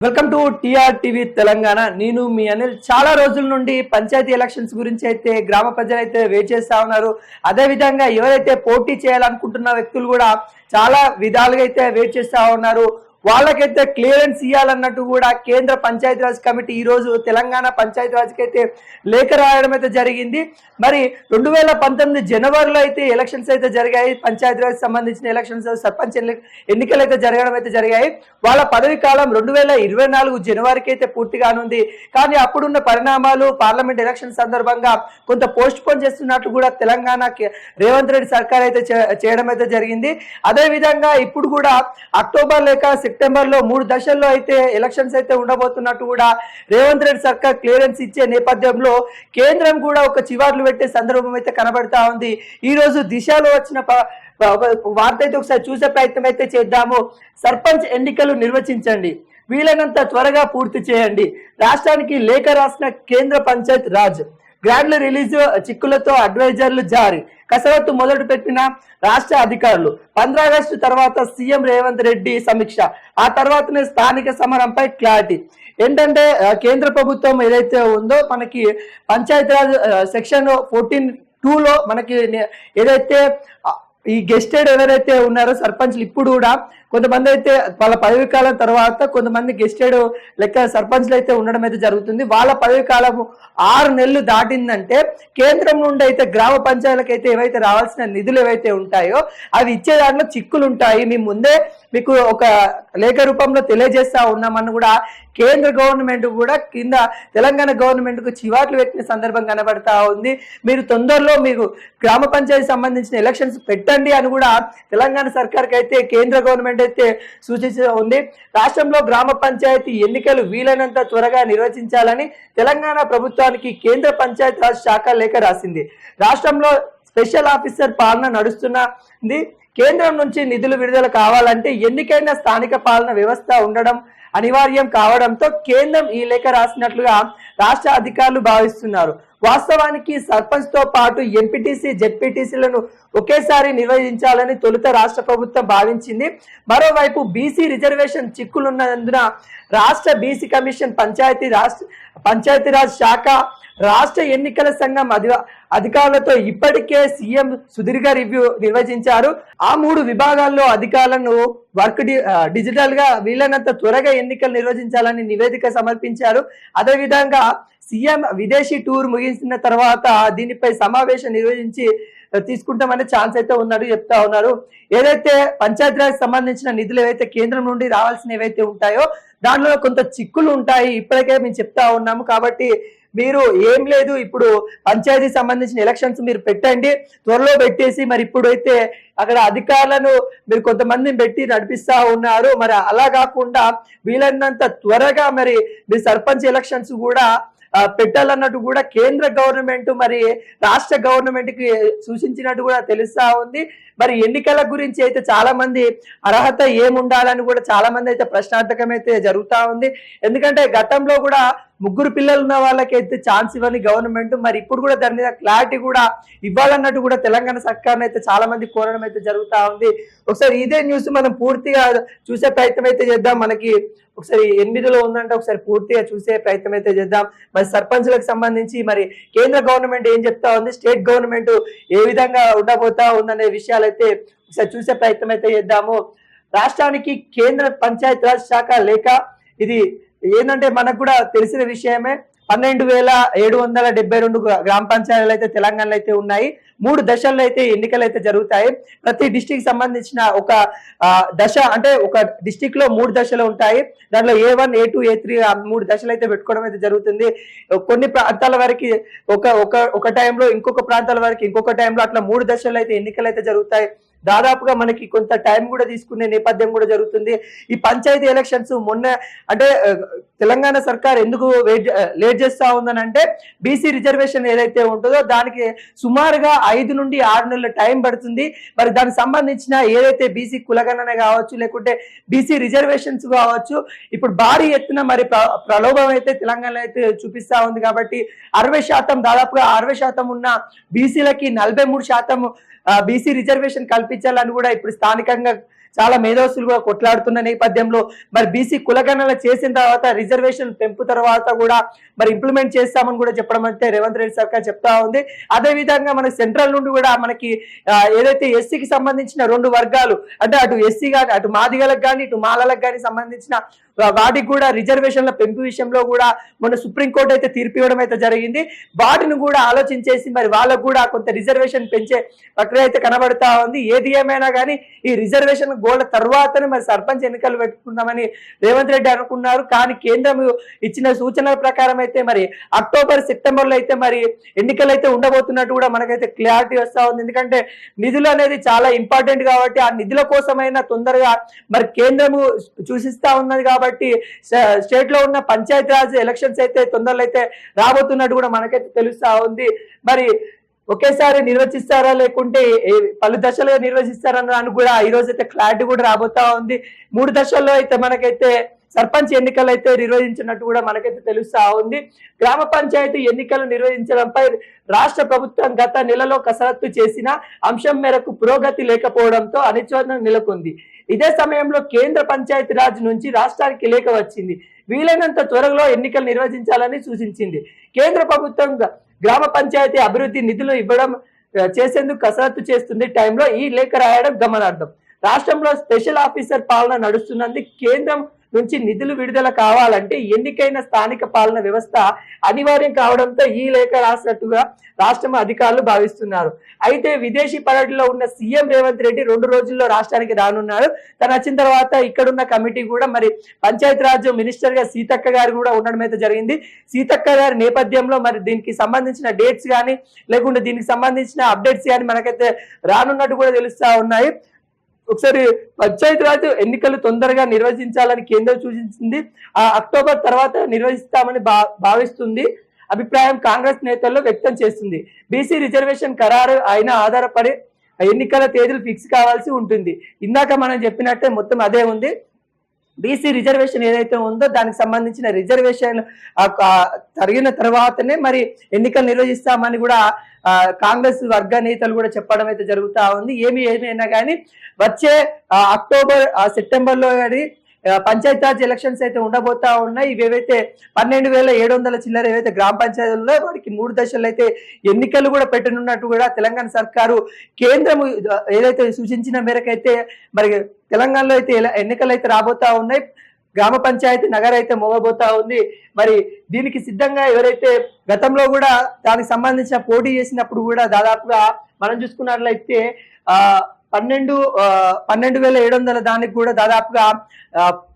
Welcome to TR TV Telangana. నేను మీ అనిల్. చాలా రోజుల నుండి పంచాయతీ ఎలక్షన్స్ గురించి అయితే గ్రామ ప్రజలైతే వెయిట్ చేస్తా ఉన్నారు. అదే విధంగా ఎవరైతే పోటీ చేయాలనుకుంటున్న వ్యక్తులు కూడా చాలా విధాలుగా అయితే వెయిట్ చేస్తా ఉన్నారు. వాళ్ళకైతే క్లియరెన్స్ ఇవ్వాలన్నట్టు కూడా కేంద్ర పంచాయతీరాజ్ కమిటీ ఈ రోజు తెలంగాణ పంచాయతీరాజ్కి అయితే లేఖ రాయడం అయితే జరిగింది. మరి రెండు వేల పంతొమ్మిది జనవరిలో అయితే ఎలక్షన్స్ అయితే జరిగాయి. పంచాయతీరాజ్ సంబంధించిన ఎలక్షన్స్ సర్పంచ్ ఎన్నికలు అయితే జరగడం అయితే జరిగాయి. వాళ్ళ పదవి కాలం రెండు వేల ఇరవై నాలుగు జనవరికి అయితే పూర్తి కానుంది కానీ అప్పుడున్న పరిణామాలు పార్లమెంట్ ఎలక్షన్ సందర్భంగా కొంత పోస్ట్ పోన్ చేస్తున్నట్లు కూడా తెలంగాణ రేవంత్ రెడ్డి సర్కార్ అయితే చేయడం అయితే జరిగింది. అదే విధంగా ఇప్పుడు కూడా అక్టోబర్ లేక సెప్టెంబర్లో మూడు దశల్లో అయితే ఎలక్షన్స్ అయితే ఉండబోతున్నట్టు కూడా రేవంత్ రెడ్డి సర్కార్ క్లియరెన్స్ ఇచ్చే నేపథ్యంలో కేంద్రం కూడా ఒక చివార్లు పెట్టే సందర్భం అయితే కనబడతా ఉంది. ఈ రోజు దిశలో వచ్చిన ప- వార్త అయితే ఒకసారి చూసే ప్రయత్నం అయితే చేద్దాము. సర్పంచ్ ఎన్నికలు నిర్వచించండి. వీలైనంత త్వరగా పూర్తి చేయండి. రాష్ట్రానికి లేఖ రాసిన కేంద్ర పంచాయత్ రాజ్. గ్రాండ్ల రిలీజ్ చిక్కులతో అడ్వైజర్లు జారీ. కసరత్తు మొదలు పెట్టిన రాష్ట్ర అధికారులు పంద్రా ఆగస్టు తర్వాత సీఎం రేవంత్ రెడ్డి సమీక్ష. ఆ తర్వాతనే స్థానిక సమరంపై క్లారిటీ. ఏంటంటే కేంద్ర ప్రభుత్వం ఏదైతే ఉందో మనకి పంచాయతీరాజ్ సెక్షన్ ఫోర్టీన్లో మనకి ఏదైతే ఈ గెస్టెడ్ ఎవరైతే ఉన్నారో సర్పంచ్లు ఇప్పుడు కూడా కొంతమంది అయితే వాళ్ళ పదవి కాలం తర్వాత కొంతమంది గెస్టెడ్ లెక్క సర్పంచ్లు అయితే ఉండడం అయితే జరుగుతుంది. వాళ్ళ పదవి కాలం ఆరు నెలలు దాటిందంటే కేంద్రం నుండి అయితే గ్రామ పంచాయతీలకు అయితే ఏవైతే రావాల్సిన నిధులు ఏవైతే ఉంటాయో అవి ఇచ్చే దాంట్లో చిక్కులు ఉంటాయి. మీ ముందే మీకు ఒక లేఖ రూపంలో తెలియజేస్తా ఉన్నామని కూడా కేంద్ర గవర్నమెంట్ కూడా కింద తెలంగాణ గవర్నమెంట్కు చివాట్లు పెట్టిన సందర్భం కనబడతా ఉంది. మీరు తొందరలో మీకు గ్రామ పంచాయతీ సంబంధించిన ఎలక్షన్స్ పెట్టండి అని కూడా తెలంగాణ సర్కార్కి అయితే కేంద్ర గవర్నమెంట్ అయితే సూచిస్తూ ఉంది. రాష్ట్రంలో గ్రామ పంచాయతీ ఎన్నికలు వీలైనంత త్వరగా నిర్వచించాలని తెలంగాణ ప్రభుత్వానికి కేంద్ర పంచాయతీరాజ్ శాఖ లేఖ రాసింది. రాష్ట్రంలో స్పెషల్ ఆఫీసర్ పాలన నడుస్తున్నది. కేంద్రం నుంచి నిధులు విడుదల కావాలంటే ఎన్నికైన స్థానిక పాలన వ్యవస్థ ఉండడం అనివార్యం కావడంతో కేంద్రం ఈ లేఖ రాసినట్లుగా రాష్ట్ర అధికారులు భావిస్తున్నారు. వాస్తవానికి సర్పంచ్తో పాటు ఎంపీటీసీ జెడ్పీటీసీలను ఒకేసారి నిర్వహించాలని తొలుత రాష్ట్ర ప్రభుత్వం భావించింది. మరోవైపు బీసీ రిజర్వేషన్ చిక్కులున్నందున రాష్ట్ర బీసీ కమిషన్ పంచాయతీ రాష్ట్ర పంచాయతీరాజ్ శాఖ రాష్ట్ర ఎన్నికల సంఘం అధి అధికారులతో ఇప్పటికే సీఎం సుదీర్ఘ రివ్యూ నిర్వహించారు. ఆ మూడు విభాగాల్లో అధికారులను వర్క్ డిజిటల్గా వీలైనంత త్వరగా ఎన్నికలు నిర్వహించాలని నివేదిక సమర్పించారు. అదే విధంగా సీఎం విదేశీ టూర్ ముగిసిన తర్వాత దీనిపై సమావేశం నిర్వహించి తీసుకుంటామనే ఛాన్స్ అయితే ఉన్నాడు చెప్తా ఉన్నారు. ఏదైతే పంచాయతీరాజ్ సంబంధించిన నిధులు ఏవైతే కేంద్రం నుండి రావాల్సిన ఏవైతే ఉంటాయో దానిలో కొంత చిక్కులు ఉంటాయి. ఇప్పటికే మేము చెప్తా ఉన్నాము కాబట్టి మీరు ఏం లేదు. ఇప్పుడు పంచాయతీ సంబంధించిన ఎలక్షన్స్ మీరు పెట్టండి. త్వరలో పెట్టేసి మరి ఇప్పుడైతే అక్కడ అధికారులను మీరు కొంతమందిని పెట్టి నడిపిస్తా ఉన్నారు. మరి అలా కాకుండా వీలైనంత త్వరగా మరి మీ సర్పంచ్ ఎలక్షన్స్ కూడా పెట్టాలన్నట్టు కూడా కేంద్ర గవర్నమెంట్ మరి రాష్ట్ర గవర్నమెంట్కి సూచించినట్టు కూడా తెలుస్తా ఉంది. మరి ఎన్నికల గురించి అయితే చాలా మంది అర్హత ఏముండాలని కూడా చాలా మంది అయితే ప్రశ్నార్థకం అయితే జరుగుతూ ఉంది. ఎందుకంటే గతంలో కూడా ముగ్గురు పిల్లలు ఉన్న వాళ్ళకి అయితే ఛాన్స్ ఇవ్వని గవర్నమెంట్ మరి ఇప్పుడు కూడా దాని మీద క్లారిటీ కూడా ఇవ్వాలన్నట్టు కూడా తెలంగాణ సర్కార్ అయితే చాలా మంది కోరడం అయితే జరుగుతూ ఉంది. ఒకసారి ఇదే న్యూస్ మనం పూర్తిగా చూసే ప్రయత్నం అయితే చేద్దాం. మనకి ఒకసారి ఎనిమిదిలో ఉందంటే ఒకసారి పూర్తిగా చూసే ప్రయత్నం అయితే చేద్దాం. మరి సర్పంచ్లకు సంబంధించి మరి కేంద్ర గవర్నమెంట్ ఏం చెప్తా ఉంది? స్టేట్ గవర్నమెంట్ ఏ విధంగా ఉండబోతా ఉందనే విషయాలు అయితే ఒకసారి చూసే ప్రయత్నం అయితే చేద్దాము. రాష్ట్రానికి కేంద్ర పంచాయత్ రాజ్ శాఖ లేక ఇది ఏంటంటే మనకు కూడా తెలిసిన విషయమే పన్నెండు వేల ఏడు వందల డెబ్బై రెండు గ్రామ పంచాయతీలు అయితే తెలంగాణలో అయితే ఉన్నాయి. మూడు దశల్లో అయితే ఎన్నికలు అయితే జరుగుతాయి. ప్రతి డిస్టిక్ సంబంధించిన ఒక దశ అంటే ఒక డిస్టిక్లో మూడు దశలు ఉంటాయి. దాంట్లో A one A two A three మూడు దశలు అయితే పెట్టుకోవడం అయితే జరుగుతుంది. కొన్ని ప్రాంతాల వరకు ఒక ఒక ఒక టైంలో ఇంకొక ప్రాంతాల వరకు ఇంకొక టైంలో అట్లా మూడు దశల్లో అయితే ఎన్నికలు అయితే జరుగుతాయి. దాదాపుగా మనకి కొంత టైం కూడా తీసుకునే నేపథ్యం కూడా జరుగుతుంది. ఈ పంచాయతీ ఎలక్షన్స్ మొన్న అంటే తెలంగాణ సర్కార్ ఎందుకు వెయిట్ లేట్ చేస్తా ఉందని అంటే బీసీ రిజర్వేషన్ ఏదైతే ఉంటుందో దానికి సుమారుగా ఐదు నుండి ఆరు నెలల టైం పడుతుంది. మరి దానికి సంబంధించిన ఏదైతే బీసీ కులగణన కావచ్చు లేకుంటే బీసీ రిజర్వేషన్స్ కావచ్చు ఇప్పుడు భారీ ఎత్తున మరి ప్ర- ప్రలోభం అయితే తెలంగాణలో అయితే చూపిస్తా ఉంది కాబట్టి అరవై శాతం దాదాపుగా అరవై శాతం ఉన్న బీసీలకి నలభై మూడు శాతం బీసీ రిజర్వేషన్ కల్పించాలని కూడా ఇప్పుడు స్థానికంగా చాలా మేధోసులు కూడా కొట్లాడుతున్న నేపథ్యంలో మరి బీసీ కులగణన చేసిన తర్వాత రిజర్వేషన్ పెంపు తర్వాత కూడా మరి ఇంప్లిమెంట్ చేస్తామని కూడా చెప్పడం అయితే రేవంత్ రెడ్డి సర్కార్ చెప్తా ఉంది. అదే విధంగా మన సెంట్రల్ నుండి కూడా మనకి ఏదైతే ఎస్సీకి సంబంధించిన రెండు వర్గాలు అంటే అటు ఎస్సీ కానీ అటు మాదిగలకు కానీ ఇటు మాలలకు కానీ సంబంధించిన వాటికి కూడా రిజర్వేషన్ల పెంపు విషయంలో కూడా మొన్న సుప్రీంకోర్టు అయితే తీర్పు ఇవ్వడం అయితే జరిగింది. వాటిని కూడా ఆలోచించేసి మరి వాళ్ళకు కూడా కొంత రిజర్వేషన్ పెంచే ప్రక్రియ అయితే కనబడతా ఉంది. ఏది ఏమైనా కానీ ఈ రిజర్వేషన్ గోడ తర్వాతనే మరి సర్పంచ్ ఎన్నికలు పెట్టుకుందామని రేవంత్ రెడ్డి అనుకున్నారు. కానీ కేంద్రం ఇచ్చిన సూచనల ప్రకారం అయితే మరి అక్టోబర్ సెప్టెంబర్లో అయితే మరి ఎన్నికలు అయితే ఉండబోతున్నట్టు కూడా మనకైతే క్లారిటీ వస్తా ఉంది. ఎందుకంటే నిధులు అనేది చాలా ఇంపార్టెంట్ కాబట్టి ఆ నిధుల కోసమైనా తొందరగా మరి కేంద్రము చూసిస్తా ఉన్నది కాబట్టి స్టేట్లో ఉన్న పంచాయతీరాజ్ ఎలక్షన్స్ అయితే తొందరలో అయితే రాబోతున్నట్టు కూడా మనకైతే తెలుస్తా ఉంది. మరి ఒకేసారి నిర్వచిస్తారా లేకుంటే పలు దశలుగా నిర్వచిస్తారని దానికి కూడా ఈ రోజు అయితే క్లారిటీ కూడా రాబోతా ఉంది. మూడు దశల్లో అయితే మనకైతే సర్పంచ్ ఎన్నికలు అయితే నిర్వహించినట్టు కూడా మనకైతే తెలుస్తా ఉంది. గ్రామ పంచాయతీ ఎన్నికలు నిర్వహించడంపై రాష్ట్ర ప్రభుత్వం గత నెలలో కసరత్తు చేసిన అంశం మేరకు పురోగతి లేకపోవడంతో అనిశ్చితం నెలకొంది. ఇదే సమయంలో కేంద్ర పంచాయతీ రాజ్ నుంచి రాష్ట్రానికి లేఖ వచ్చింది. వీలైనంత త్వరలో ఎన్నికలు నిర్వహించాలని సూచించింది. కేంద్ర ప్రభుత్వం గ్రామ పంచాయతీ అభివృద్ధి నిధులు ఇవ్వడం చేసేందుకు కసరత్తు చేస్తుంది టైంలో ఈ లేఖ రాయడం గమనార్థం రాష్ట్రంలో స్పెషల్ ఆఫీసర్ పాలన నడుస్తున్నది కేంద్రం నుంచి నిధులు విడుదల కావాలంటే ఎన్నికైన స్థానిక పాలన వ్యవస్థ అనివార్యం కావడంతో ఈ లేఖ రాసినట్టుగా రాష్ట్రం అధికారులు భావిస్తున్నారు. అయితే విదేశీ పర్యటనలో ఉన్న సీఎం రేవంత్ రెడ్డి రెండు రోజుల్లో రాష్ట్రానికి రానున్నారు తను వచ్చిన తర్వాత ఇక్కడున్న కమిటీ కూడా మరి పంచాయతీరాజ్ మినిస్టర్గా సీతక్క గారు కూడా ఉండడం అయితే జరిగింది. సీతక్క గారి నేపథ్యంలో మరి దీనికి సంబంధించిన డేట్స్ కానీ లేకుంటే దీనికి సంబంధించిన అప్డేట్స్ కానీ మనకైతే రానున్నట్టు కూడా తెలుస్తా ఉన్నాయి. ఒకసారి పంచాయతీ రాజ్ ఎన్నికలు తొందరగా నిర్వహించాలని కేంద్రం సూచించింది. ఆ అక్టోబర్ తర్వాత నిర్వహిస్తామని భా భావిస్తుంది. అభిప్రాయం కాంగ్రెస్ నేతల్లో వ్యక్తం చేస్తుంది. బీసీ రిజర్వేషన్ ఖరారు అయినా ఆధారపడి ఎన్నికల తేదీలు ఫిక్స్ కావాల్సి ఉంటుంది. ఇందాక మనం చెప్పినట్టే మొత్తం అదే ఉంది. బీసీ రిజర్వేషన్ ఏదైతే ఉందో దానికి సంబంధించిన రిజర్వేషన్ జరిగిన తర్వాతనే మరి ఎన్నికలు నిర్వహిస్తామని కూడా కాంగ్రెస్ వర్గ నేతలు కూడా చెప్పడం అయితే జరుగుతూ ఉంది. ఏమి ఏమైనా కానీ వచ్చే అక్టోబర్ సెప్టెంబర్లో కానీ పంచాయతీరాజ్ ఎలక్షన్స్ అయితే ఉండబోతా ఉన్నాయి. ఇవేవైతే పన్నెండు వేల ఏడు వందల చిల్లర ఏవైతే గ్రామ పంచాయతీల్లో వాటికి మూడు దశలు అయితే ఎన్నికలు కూడా పెట్టనున్నట్టు కూడా తెలంగాణ సర్కారు కేంద్రము ఏదైతే సూచించిన మేరకైతే మరి తెలంగాణలో అయితే ఎన్నికలు అయితే రాబోతా ఉన్నాయి. గ్రామ పంచాయతీ నగర అయితే మోగబోతా ఉంది. మరి దీనికి సిద్ధంగా ఎవరైతే గతంలో కూడా దానికి సంబంధించిన పోటీ చేసినప్పుడు కూడా దాదాపుగా మనం చూసుకున్నట్లయితే ఆ పన్నెండు పన్నెండు వేల ఏడు వందల దానికి కూడా దాదాపుగా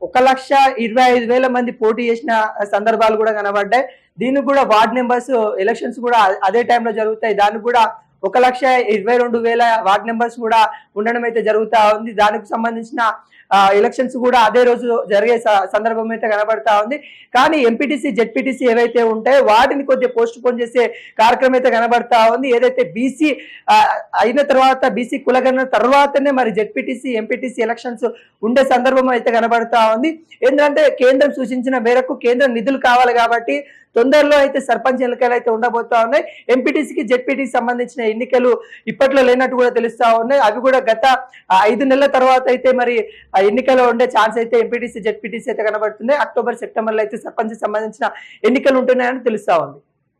ఒక లక్ష ఇరవై ఐదు వేల మంది పోటీ చేసిన సందర్భాలు కూడా కనబడ్డాయి. దీనికి కూడా వార్డ్ నెంబర్స్ ఎలక్షన్స్ కూడా అదే టైంలో జరుగుతాయి. దానికి కూడా ఒక లక్ష ఇరవై రెండు వేల వార్డ్ నెంబర్స్ కూడా ఉండడం అయితే జరుగుతా ఉంది. దానికి సంబంధించిన ఎలక్షన్స్ కూడా అదే రోజు జరిగే స- సందర్భం అయితే కనబడతా ఉంది. కానీ ఎంపీటీసీ జెడ్పీటీసీ ఏవైతే ఉంటాయో వాటిని కొద్దిగా పోస్ట్ పోన్ చేసే కార్యక్రమం అయితే కనబడతా ఉంది. ఏదైతే బీసీ అయిన తర్వాత బీసీ కులగన తర్వాతనే మరి జెడ్పీటీసీ ఎంపీటీసీ ఎలక్షన్స్ ఉండే సందర్భం అయితే కనబడతా ఉంది. ఏంటంటే కేంద్రం సూచించిన మేరకు కేంద్రం నిధులు కావాలి కాబట్టి తొందరలో అయితే సర్పంచ్ ఎన్నికలు అయితే ఉండబోతా ఉన్నాయి. ఎంపీటీసీకి జెడ్పీటీకి సంబంధించిన ఎన్నికలు ఇప్పట్లో లేనట్టు కూడా తెలుస్తా ఉన్నాయి. అవి కూడా గత ఐదు నెలల తర్వాత అయితే మరి ఆ ఎన్నికలు ఉండే ఛాన్స్ అయితే ఎంపీటీసీ జెడ్పీటీసీ అయితే కనబడుతుంది అక్టోబర్ సెప్టెంబర్లో అయితే సర్పంచ్ సంబంధించిన ఎన్నికలు ఉంటున్నాయని తెలుస్తా ఉంది.